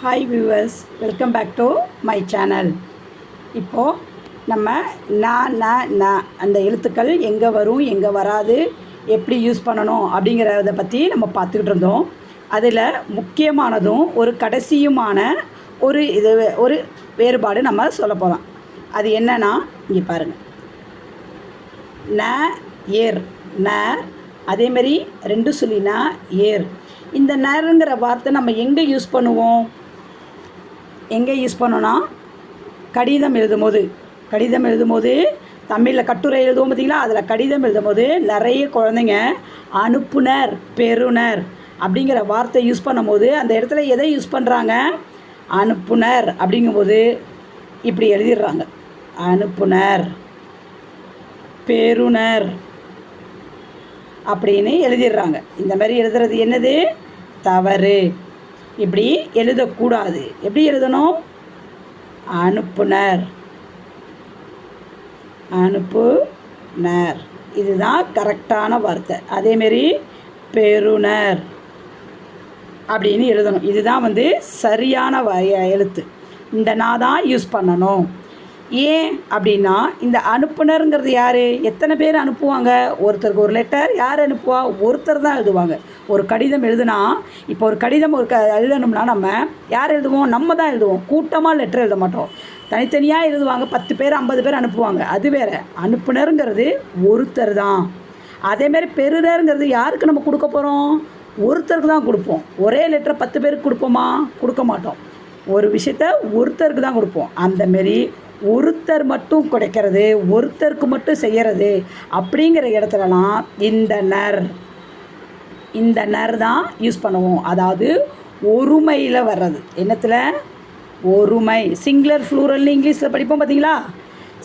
Hi viewers welcome back to my channel இப்போது நம்ம ந ந ந அந்த எழுத்துக்கள் எங்கே வரும் எங்கே வராது எப்படி யூஸ் பண்ணணும் அப்படிங்கிறத பற்றி நம்ம பார்த்துக்கிட்டு இருந்தோம். அதில் முக்கியமானதும் ஒரு கடைசியுமான ஒரு இது ஒரு வேறுபாடு நம்ம சொல்ல போகிறோம் அது என்னன்னா இங்கே பாருங்கள் ந ஏர். ந அதேமாரி ரெண்டு சொல்லினா ஏர். இந்த நருங்கிற வார்த்தை நம்ம எங்கே யூஸ் பண்ணுவோம்? எங்கே யூஸ் பண்ணோன்னா கடிதம் எழுதும்போது கடிதம் எழுதும்போது தமிழில் கட்டுரை எழுதுவோம் பார்த்தீங்களா? அதில் கடிதம் எழுதும்போது நிறைய குழந்தைங்க அனுப்புனர் பெறுனர் அப்படிங்கிற வார்த்தை யூஸ் பண்ணும்போது அந்த இடத்துல எதை யூஸ் பண்ணுறாங்க அனுப்புனர் அப்படிங்கும்போது இப்படி எழுதிடுறாங்க. அனுப்புனர் பெறுனர் அப்படின்னு எழுதிடுறாங்க. இந்த மாதிரி எழுதுறது என்னது? தவறு. இப்படி எழுதக்கூடாது. எப்படி எழுதணும்? அனுப்புனர். அனுப்புனர். இதுதான் கரெக்டான வார்த்தை. அதேமாரி பெறுனர் அப்படின்னு எழுதணும். இதுதான் வந்து சரியான வ எழுத்து. இந்த நான் தான் யூஸ் பண்ணணும். ஏன் அப்படின்னா இந்த அனுப்புனருங்கிறது யார்? எத்தனை பேர் அனுப்புவாங்க? ஒருத்தருக்கு ஒரு லெட்டர் யார் அனுப்புவா? ஒருத்தர் தான் எழுதுவாங்க. ஒரு கடிதம் எழுதுனா இப்போ ஒரு கடிதம் ஒரு க எழுதணும்னா நம்ம யார் எழுதுவோம்? நம்ம தான் எழுதுவோம். கூட்டமாக லெட்டர் எழுத மாட்டோம். தனித்தனியாக எழுதுவாங்க. பத்து பேர் ஐம்பது பேர் அனுப்புவாங்க. அது வேறு. அனுப்புனருங்கிறது ஒருத்தர் தான். அதேமாரி பெறுனருங்கிறது யாருக்கு நம்ம கொடுக்க போகிறோம் ஒருத்தருக்கு தான் கொடுப்போம். ஒரே லெட்டரை பத்து பேருக்கு கொடுப்போமா? கொடுக்க மாட்டோம். ஒரு விஷயத்த ஒருத்தருக்கு தான் கொடுப்போம். அந்தமாரி ஒருத்தர் மட்டும் கிடைக்கிறது ஒருத்தருக்கு மட்டும் செய்கிறது அப்படிங்கிற இடத்துலலாம் இந்த நர் இந்த நர் தான் யூஸ் பண்ணுவோம். அதாவது ஒருமையில் வர்றது. என்னத்தில்? ஒருமை. சிங்குலர் ஃப்ளூரல்னு இங்கிலீஷில் படிப்போம் பார்த்தீங்களா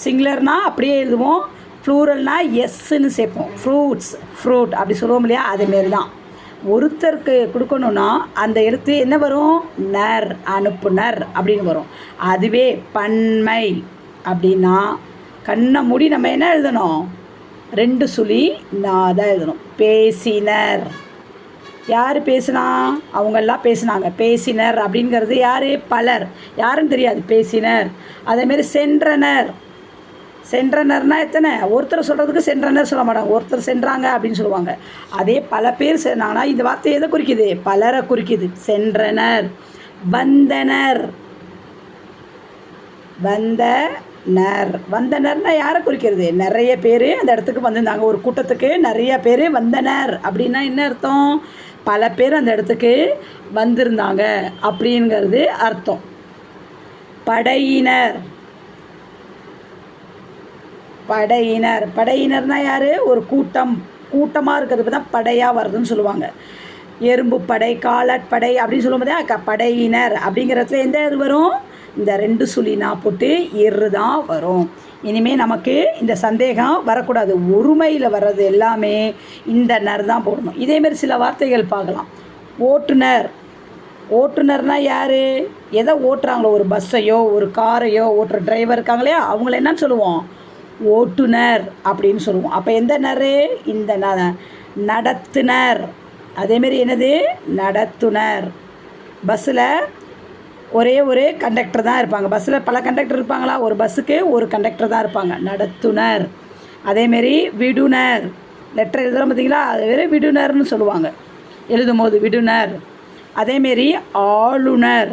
சிங்குலர்னால் அப்படியே எழுதுவோம். ஃப்ளூரல்னால் எஸ்ன்னு சேர்ப்போம். ஃப்ரூட்ஸ் ஃப்ரூட் அப்படி சொல்லுவோம் இல்லையா? அதேமாரி தான். ஒருத்தருக்கு கொடுக்கணுன்னா அந்த எழுத்து என்ன வரும்? நர் அனுப்புனர் அப்படின்னு வரும். அதுவே பன்மை அப்படின்னா கண்ணை மூடி நம்ம என்ன எழுதணும்? ரெண்டு சுழி நான் தான் எழுதணும். பேசினர். யார் பேசினா? அவங்கெல்லாம் பேசினாங்க. பேசினர் அப்படிங்கிறது யார்? பலர். யாருன்னு தெரியாது. பேசினர். அதேமாரி சென்றனர். சென்றனர்னா எத்தனை? ஒருத்தர் சொல்கிறதுக்கு சென்றனர் சொல்ல மாட்டாங்க. ஒருத்தர் சென்றாங்க அப்படின்னு சொல்லுவாங்க. அதே பல பேர் சென்றாங்கன்னா இந்த வார்த்தை எதை குறிக்குது? பலரை குறிக்குது. சென்றனர். வந்தனர். வந்தனர். வந்தனர்னா யாரை குறிக்கிறது? நிறைய பேர் அந்த இடத்துக்கு வந்திருந்தாங்க. ஒரு கூட்டத்துக்கு நிறைய பேர் வந்தனர் அப்படின்னா என்ன அர்த்தம்? பல பேர் அந்த இடத்துக்கு வந்திருந்தாங்க அப்படிங்கிறது அர்த்தம். படையினர். படையினர். படையினர்னா யார்? ஒரு கூட்டம். கூட்டமாக இருக்கிறது தான் படையாக வருதுன்னு சொல்லுவாங்க. எறும்பு படை காலாட்படை அப்படின்னு சொல்லும்போது க படையினர் அப்படிங்கிறதுல எந்த இது வரும்? இந்த ரெண்டு சுழினா போட்டு எரு தான் வரும். இனிமேல் நமக்கு இந்த சந்தேகம் வரக்கூடாது. ஒருமையில் வர்றது எல்லாமே இந்த நர் தான் போடணும். இதேமாரி சில வார்த்தைகள் பார்க்கலாம். ஓட்டுநர். ஓட்டுநர்னால் யார்? எதை ஓட்டுறாங்களோ? ஒரு பஸ்ஸையோ ஒரு காரையோ ஓட்டுற டிரைவர் இருக்காங்களே அவங்கள என்னன்னு சொல்லுவோம். ஓட்டுநர் அப்படின்னு சொல்லுவோம். அப்போ எந்த நரு இந்த ந நடத்துனர். அதேமாரி என்னது? நடத்துனர். பஸ்ஸில் ஒரே ஒரு கண்டக்டர் தான் இருப்பாங்க. பஸ்ஸில் பல கண்டக்டர் இருப்பாங்களா? ஒரு பஸ்ஸுக்கு ஒரு கண்டக்டர் தான் இருப்பாங்க. நடத்துனர். அதேமாரி விடுனர். லெட்டர் எழுதுகிறோம் பார்த்தீங்களா அது வேறு விடுனர்னு சொல்லுவாங்க. எழுதும் போது விடுனர் அதேமாரி ஆளுநர்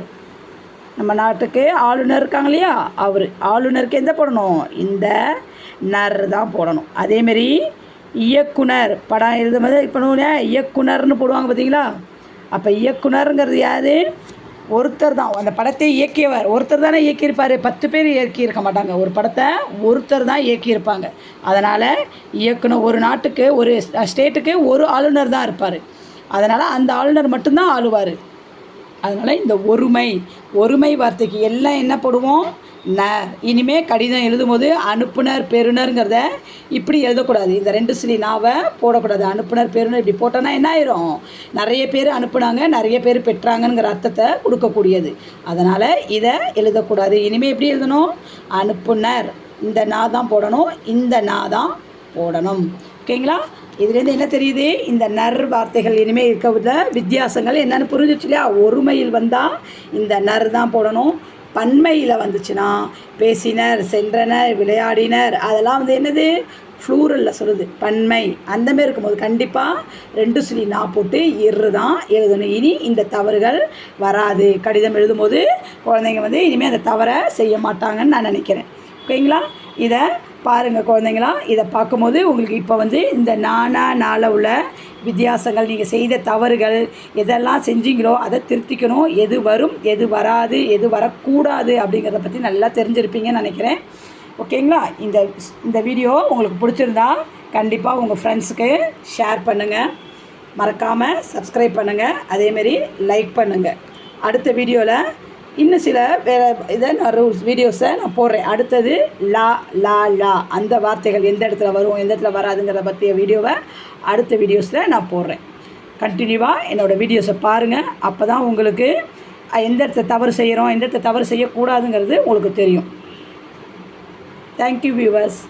நம்ம நாட்டுக்கு ஆளுநர் இருக்காங்க இல்லையா? அவர். ஆளுநருக்கு எந்த போடணும்? இந்த நர் தான் போடணும். அதேமாரி இயக்குனர் படம் எழுதும் போது இப்போ இல்லையா இயக்குனர்னு போடுவாங்க பார்த்தீங்களா அப்போ இயக்குனருங்கிறது யார்? ஒருத்தர் தான். அந்த படத்தை இயக்கியவர். ஒருத்தர் தானே இயக்கியிருப்பார். பத்து பேர் இயக்கியிருக்க மாட்டாங்க. ஒரு படத்தை ஒருத்தர் தான் இயக்கியிருப்பாங்க. அதனால் இயக்குனர் ஒரு நாட்டுக்கு ஒரு ஸ்டேட்டுக்கு ஒரு ஆளுநர் தான் இருப்பார். அதனால் அந்த ஆளுநர் மட்டும்தான் ஆளுவார். அதனால் இந்த ஒருமை ஒருமை வார்த்தைக்கு எல்லாம் என்ன போடுவோம்? ந. இனிமேல் கடிதம் எழுதும்போது அனுப்புனர் பெறுனருங்கிறத இப்படி எழுதக்கூடாது. இந்த ரெண்டு சிலி நாவை போடக்கூடாது. அனுப்புனர் பெறுனர் இப்படி போட்டோன்னா என்ன ஆயிரும்? நிறைய பேர் அனுப்புனாங்க நிறைய பேர் பெற்றாங்கங்கிற அர்த்தத்தை கொடுக்கக்கூடியது. அதனால் இதை எழுதக்கூடாது. இனிமேல் எப்படி எழுதணும்? அனுப்புனர். இந்த நா தான் போடணும் இந்த நா தான் போடணும். ஓகேங்களா? இதுலேருந்து என்ன தெரியுது? இந்த நர் வார்த்தைகள் இனிமேல் இருக்க வித்தியாசங்கள் என்னென்னு புரிஞ்சிச்சு இல்லையா? ஒருமையில் வந்தால் இந்த நர் தான் போடணும். பன்மையில் வந்துச்சுன்னா பேசினர் சென்றனர் விளையாடினர். அதெல்லாம் வந்து என்னது? ஃப்ளூரலில் சொல்லுது. பன்மை. அந்தமாரி இருக்கும்போது கண்டிப்பாக ரெண்டு சுழி நான் போட்டு இரு தான் எழுதணும். இனி இந்த தவறுகள் வராது. கடிதம் எழுதும்போது குழந்தைங்க வந்து இனிமேல் அந்த தவறை செய்ய மாட்டாங்கன்னு நான் நினைக்கிறேன். ஓகேங்களா? இதை பாருங்கள் குழந்தைங்களா இதை பார்க்கும்போது உங்களுக்கு இப்போ வந்து இந்த நானா நாள உள்ள வித்தியாசங்கள் நீங்கள் செய்த தவறுகள் எதெல்லாம் செஞ்சீங்களோ அதை திருத்திக்கணும். எது வரும் எது வராது எது வரக்கூடாது அப்படிங்கிறத பற்றி நல்லா தெரிஞ்சிருப்பீங்கன்னு நினைக்கிறேன். ஓகேங்களா? இந்த இந்த வீடியோ உங்களுக்கு பிடிச்சிருந்தா கண்டிப்பாக உங்கள் ஃப்ரெண்ட்ஸுக்கு ஷேர் பண்ணுங்கள் மறக்காமல் சப்ஸ்கிரைப் பண்ணுங்கள் அதேமாரி லைக் பண்ணுங்கள் அடுத்த வீடியோவில் இன்னும் சில வேறு இதை நான் ரூல்ஸ் வீடியோஸை நான் போடுறேன். அடுத்தது லா லா லா. அந்த வார்த்தைகள் எந்த இடத்துல வரும் எந்த இடத்துல வராதுங்கிறத பற்றிய வீடியோவை அடுத்த வீடியோஸில் நான் போடுறேன். கண்டினியூவாக என்னோடய வீடியோஸை பாருங்கள் அப்போ தான் உங்களுக்கு எந்த இடத்த தவறு செய்கிறோம் எந்த இடத்துல தவறு செய்யக்கூடாதுங்கிறது உங்களுக்கு தெரியும். Thank you viewers